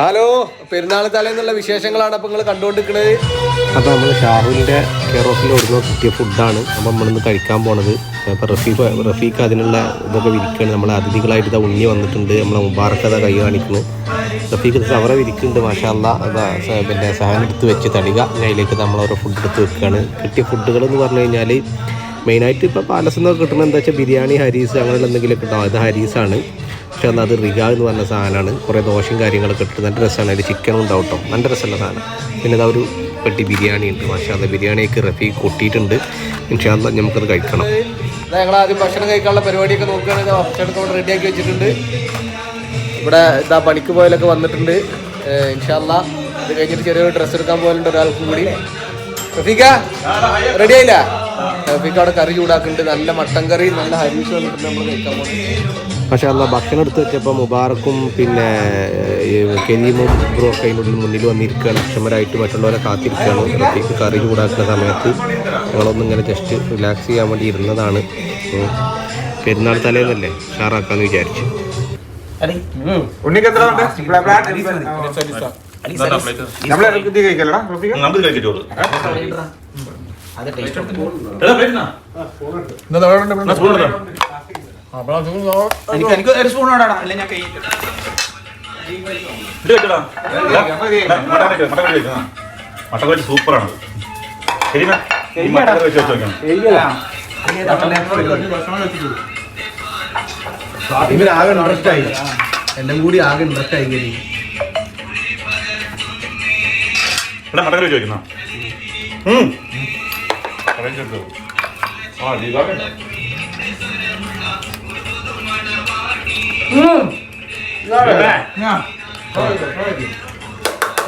Hello പെരുന്നാൾ തലേന്നുള്ള വിശേഷങ്ങളാണ് അപ്പൊ നിങ്ങൾ കണ്ടുകൊണ്ടിരിക്കുന്നത് അപ്പോൾ നമ്മൾ ഷാഹുലിന്റെ കെയർ ഓഫിൽ ഓടുന്ന കിട്ടിയ ഫുഡാണ്. അപ്പോൾ നമ്മളിന്ന് കഴിക്കാൻ പോണത്. അപ്പോൾ റഫീഖ് റഫീഖ് അതിനുള്ള ഇതൊക്കെ വിരിക്കുകയാണ് നമ്മളെ അതിഥികളായിട്ട് ഇതാ ഉണ്ണി വന്നിട്ടുണ്ട്. നമ്മളെ മുബാറക്ക് അതാ കൈ കാണിക്കുന്നു. റഫീഖ് സവറ വിരിക്കുന്നുണ്ട് മാഷാല്ല അതാ പിന്നെ സഹാൻ എടുത്ത് വെച്ച് തടിക. അതിലേക്ക് നമ്മൾ ഓരോ ഫുഡ് എടുത്ത് വെക്കുകയാണ് കിട്ടിയ ഫുഡുകൾ എന്ന് പറഞ്ഞു കഴിഞ്ഞാൽ മെയിനായിട്ട് ഇപ്പോൾ പാലസിൽ നിന്നൊക്കെ കിട്ടുന്നത് എന്താ വെച്ചാൽ ബിരിയാണി ഹരീസ് അങ്ങനെയുള്ള എന്തെങ്കിലുമൊക്കെ ഉണ്ടാവും. അത് ഹരീസാണ്. പക്ഷെ അത് റിഗ എന്ന് പറഞ്ഞ സാധനമാണ്. കുറേ ദോശയും കാര്യങ്ങളൊക്കെ ഇട്ട് നല്ല രസമാണ്. അതിൽ ചിക്കനും ഉണ്ടാവും കേട്ടോ നല്ല രസമുള്ള സാധനം. പിന്നെ അതാ ഒരു പെട്ടി ബിരിയാണി ഉണ്ട്. പക്ഷേ അത് ബിരിയാണിയൊക്കെ റഫി കൊട്ടിയിട്ടുണ്ട്. പക്ഷേ അത് നമുക്കത് കഴിക്കണം ഞങ്ങൾ ആദ്യം ഭക്ഷണം കഴിക്കാനുള്ള പരിപാടിയൊക്കെ നോക്കുകയാണെങ്കിൽ ഭക്ഷണമൊക്കെ റെഡിയാക്കി വെച്ചിട്ടുണ്ട്. ഇവിടെ ഇതാ പണിക്ക് പോയാലൊക്കെ വന്നിട്ടുണ്ട്. ഇൻഷാല്ല അത് കഴിഞ്ഞിട്ട് ചെറിയൊരു ഡ്രസ്സ് എടുക്കാൻ പോലുണ്ട് ഒരാൾക്കും കൂടി. റഫീക്ക റെഡി ആയില്ല? റഫീക്ക അവിടെ കറി ചൂടാക്കുന്നുണ്ട്. നല്ല മട്ടൻ കറി നല്ല ഹരീസ് വന്നിട്ടുണ്ട്. നമ്മൾ കഴിക്കാൻ പോകുന്നത് പക്ഷേ അല്ല ഭക്ഷണം എടുത്ത് വെച്ചപ്പോൾ മുബാറക്കും പിന്നെ ഈ കരീമും ബ്രോ ഒക്കെ അതിനുള്ളിൽ മുന്നിൽ വന്നിരിക്കുകയാണ് അക്ഷമരായിട്ട് മറ്റുള്ളവരെ കാത്തിരിക്കുകയാണ് പ്രത്യേകിച്ച് കറി ചൂടാക്കുന്ന സമയത്ത് ഞങ്ങളൊന്നും ഇങ്ങനെ ജസ്റ്റ് റിലാക്സ് ചെയ്യാൻ വേണ്ടി ഇരുന്നതാണ്. പെരുന്നാൾ തലേന്നല്ലേ ഷാറാക്കാന്ന് വിചാരിച്ചു ഉണ്ണിക്ക് എനിക്ക് എനിക്ക് ഒരു സ്പൂൺ വേണം അല്ലെ ഞാൻ കൈ മട്ടൻ കഴിച്ച് സൂപ്പറാണ് ശരി മട്ടൻ കറി വെച്ച് വെച്ച് നോക്കണം. ഇവരാകെ ഇൻട്രസ്റ്റ് ആയി എല്ലാം കൂടി ആകെ ഇൻട്രസ്റ്റ് ആയി കഴിഞ്ഞു ഇവിടെ മട്ടൻ കറി വെച്ച് വെക്കുന്ന ആ ദീപാവലി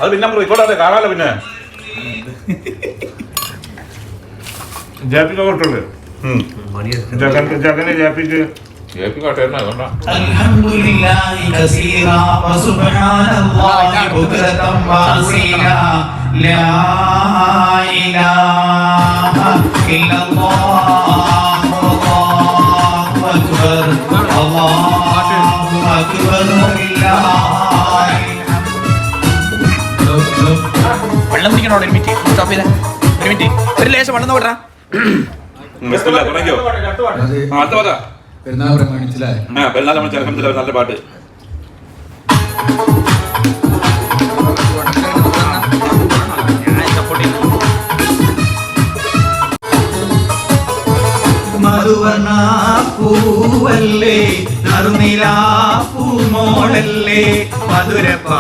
അത് പിന്നെ നമ്മൾ റെക്കോർഡ് കാണാലോ പിന്നെ. ജാപ്പിക്ക് കൊട്ടുള്ളൂ ജഗന് ജാപ്പിക്ക്. അക്ബർ. വെള്ളം കുടിക്കണോ ഒരു മിനിറ്റ് സ്റ്റോപ്പ് ചെയ്തേ. ഒരു മിനിറ്റ് ഒരു ലേശം വെള്ളം നോക്കട്ടാ. പെരുന്നാൾ പ്രമാണിച്ചില്ലേ? പെരുന്നാൾ നമ്മൾ നല്ല പാട്ട്. മധുവർണ പൂവല്ലേ നറുനിലാ പൂമോളല്ലേ മധുരപാതീനേഴിൽ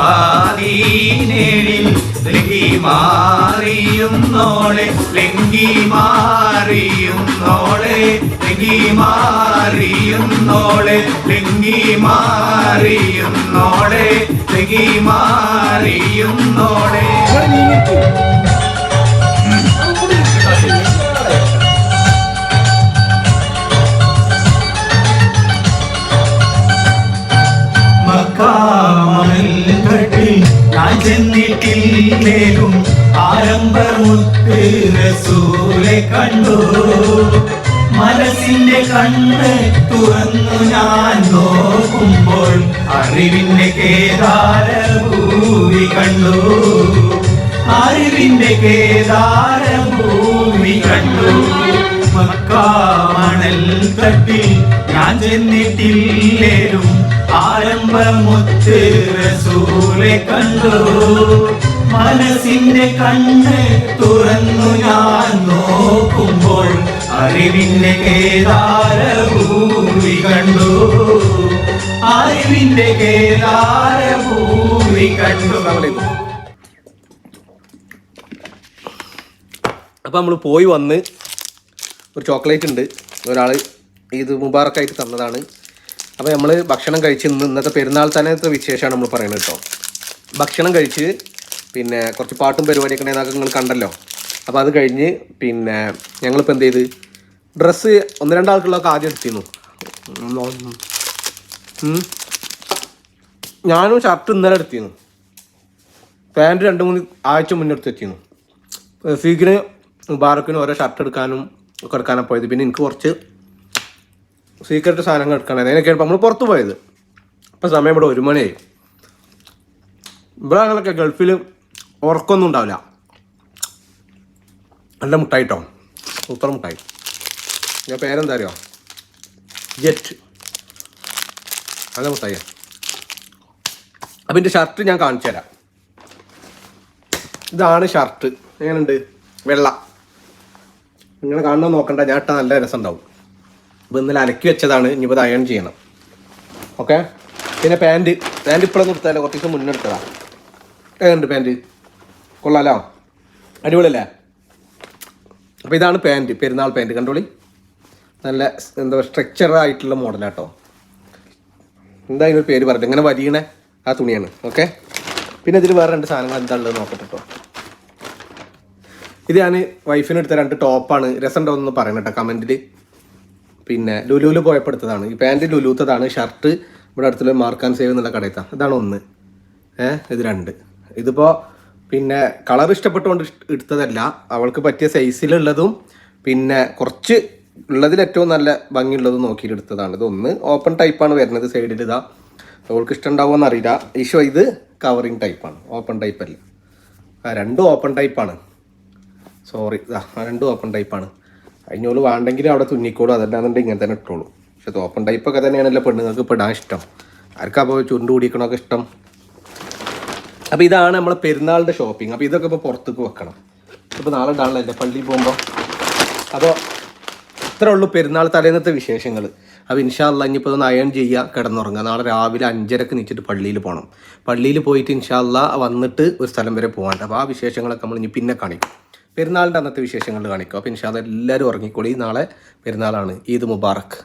ലങ്കി മാറിയുന്നോളെ ലങ്കി മാറിയുന്നോളെ ലിംഗി മാറിയുന്നോളെ ലിംഗി മാറിയുന്നോളെ ലങ്കി മാറിയുന്നോളെ ചെന്നിട്ടില്ലേലും ആരംഭമുത്ത് റസൂലെ കണ്ടു. മനസ്സിന്റെ കണ്ണ് തുറന്നു ഞാൻ നോക്കുമ്പോൾ അറിവിന്റെ കേദാരഭൂമി കണ്ടു. അറിവിന്റെ കേദാരഭൂമി കണ്ടു. മക്കാമണൽ തട്ടിൽ ഞാൻ ചെന്നിട്ടില്ലേലും ആരംഭമുത്ത് റസൂലെ കണ്ടു. മനസ്സിന്റെ കണ്ണ് തുറന്നു ഞാൻ നോക്കുമ്പോൾ അറിവിന്റെ കേദാരഭൂമി കണ്ടു. അറിവിന്റെ കേദാരഭൂമി കണ്ടു. അപ്പം നമ്മൾ പോയി വന്ന് ഒരു ചോക്ലേറ്റ് ഉണ്ട്. ഒരാൾ ഇത് മുബാറക്കായിട്ട് തന്നതാണ്. അപ്പോൾ നമ്മൾ ഭക്ഷണം കഴിച്ച് ഇന്ന് ഇന്നത്തെ പെരുന്നാൾ തന്നെ വിശേഷമാണ് നമ്മൾ പറയുന്നത് കേട്ടോ. ഭക്ഷണം കഴിച്ച് പിന്നെ കുറച്ച് പാട്ടും പരിപാടിയൊക്കെ ഉണ്ടായിരുന്നു നിങ്ങൾ കണ്ടല്ലോ. അപ്പോൾ അത് കഴിഞ്ഞ് പിന്നെ ഞങ്ങളിപ്പോൾ എന്ത് ചെയ്ത്? ഡ്രസ്സ് ഒന്ന് രണ്ടാൾക്കുള്ളതൊക്കെ ആദ്യം എടുത്തിരുന്നു. ഞാനും ഷർട്ട് ഇന്നലെ എടുത്തിരുന്നു. പാന്റ് രണ്ട് മൂന്ന് ആഴ്ച മുന്നേ എടുത്ത് വെച്ചിരുന്നു. റഫീഖിന് മുബാറക്കിന് ഓരോ ഷർട്ട് എടുക്കാനും ഒക്കെ എടുക്കാനാണ് പോയത്. പിന്നെ എനിക്ക് കുറച്ച് സീക്രട്ട് സാധനങ്ങൾ എടുക്കണം അതിനൊക്കെയാണ് നമ്മൾ പുറത്തു പോയത്. അപ്പോൾ സമയം ഇവിടെ ഒരു മണിയായി. ഇവിടെ ഞങ്ങളൊക്കെ ഗൾഫിൽ ഉറക്കമൊന്നും ഉണ്ടാവില്ല. നല്ല മുട്ടായിട്ടോ സൂത്ര മുട്ടായി. ഞാൻ പേരെന്താ അറിയോ? ജെറ്റ്. നല്ല മുട്ടായി. അപ്പം എന്റെ ഷർട്ട് ഞാൻ കാണിച്ചു തരാം. ഇതാണ് ഷർട്ട്. എങ്ങനെയുണ്ട്? വെള്ള. നിങ്ങൾ കാണണമെന്ന് നോക്കണ്ട. ഞാൻ ഇട്ടാൽ നല്ല രസം ഉണ്ടാവും ഇന്നലെ അലക്കി വെച്ചതാണ്. ഇനിയിപ്പോൾ അയൺ ചെയ്യണം. ഓക്കെ പിന്നെ പാന്റ് പാന്റ് ഇപ്പോഴൊന്നും എടുത്താലോ കുറച്ച് ദിവസം മുന്നേ ഏതുണ്ട് പാന്റ് പാന്റ് കൊള്ളാലോ? അടിപൊളിയല്ലേ? അപ്പോൾ ഇതാണ് പാന്റ് പെരുന്നാൾ പാന്റ് കണ്ടോളി? നല്ല എന്താ സ്ട്രക്ചറായിട്ടുള്ള മോഡലാട്ടോ എന്താ അതിനൊരു പേര് പറഞ്ഞത് ഇങ്ങനെ വരിയണ ആ തുണിയാണ്. ഓക്കെ പിന്നെ ഇതിൽ വേറെ രണ്ട് സാധനങ്ങൾ എന്താ ഉള്ളത് നോക്കട്ടെ കേട്ടോ ഇത് ഞാൻ വൈഫിന് എടുത്ത രണ്ട് ടോപ്പാണ് രസം ഉണ്ടോ എന്ന് പറയണം കേട്ടോ കമന്റിൽ പിന്നെ ലുലുവിൽ പോയപ്പോൾ എടുത്തതാണ് ഈ പാന്റ് ലുലൂത്തതാണ്. ഷർട്ട് ഇവിടെ അടുത്തുള്ള മാർക്ക് ആൻഡ് സേവ് എന്നുള്ള കടയത്താ. ഇതാണ് ഒന്ന്. ഏഹ് ഇത് രണ്ട്. ഇതിപ്പോൾ പിന്നെ കളർ ഇഷ്ടപ്പെട്ടുകൊണ്ട് എടുത്തതല്ല അവൾക്ക് പറ്റിയ സൈസിലുള്ളതും പിന്നെ കുറച്ച് ഉള്ളതിൽ ഏറ്റവും നല്ല ഭംഗിയുള്ളതും നോക്കിയിട്ട് എടുത്തതാണ്. ഇത് ഒന്ന് ഓപ്പൺ ടൈപ്പാണ് വരുന്നത് സൈഡിൽ ഇതാ. അവൾക്ക് ഇഷ്ടം ഉണ്ടാവുമെന്ന് അറിയില്ല ഈശോ ഇത് കവറിങ് ടൈപ്പാണ്. ഓപ്പൺ ടൈപ്പല്ല. രണ്ടും ഓപ്പൺ ടൈപ്പാണ്. സോറി ഇതാ രണ്ടും ഓപ്പൺ ടൈപ്പാണ്. അതിനോട് വേണ്ടെങ്കിൽ അവിടെ തുന്നിക്കോളും. അതല്ലാന്നുണ്ടെങ്കിൽ ഇങ്ങനെ തന്നെ ഇട്ടോളൂ. പക്ഷെ ഓപ്പൺ ടൈപ്പൊക്കെ തന്നെയാണല്ലോ പെണ്ണുങ്ങൾക്ക് പെടാൻ ഇഷ്ടം. ആർക്കാ അപ്പോൾ ചുരുണ്ട് കുടിക്കണമൊക്കെ ഇഷ്ടം? അപ്പോൾ ഇതാണ് നമ്മളെ പെരുന്നാളിന്റെ ഷോപ്പിംഗ് അപ്പോൾ ഇതൊക്കെ ഇപ്പോൾ പുറത്തേക്ക് വെക്കണം. ഇപ്പോൾ നാളെ ഉണ്ടാണല്ലോ പള്ളിയിൽ പോകുമ്പോൾ അപ്പോൾ ഇത്രേ ഉള്ളൂ പെരുന്നാൾ തലേന്നത്തെ വിശേഷങ്ങൾ അപ്പോൾ ഇൻഷാല്ല ഇനിയിപ്പോൾ ഒന്ന് അയൺ ചെയ്യുക കിടന്നുറങ്ങുക നാളെ രാവിലെ അഞ്ചരക്ക് നീച്ചിട്ട് പള്ളിയിൽ പോകണം പള്ളിയിൽ പോയിട്ട് ഇൻഷാല്ല വന്നിട്ട് ഒരു സ്ഥലം വരെ പോകാണ്ട് അപ്പോൾ ആ വിശേഷങ്ങളൊക്കെ നമ്മൾ ഇനി പിന്നെ കാണിക്കും. പെരുന്നാളിന്റെ അന്നത്തെ വിശേഷങ്ങൾ കാണിക്കും. അപ്പോൾ ഇൻഷാദ് എല്ലാവരും ഉറങ്ങിക്കോളി. നാളെ പെരുന്നാളാണ്. ഈദ് മുബാറക്ക്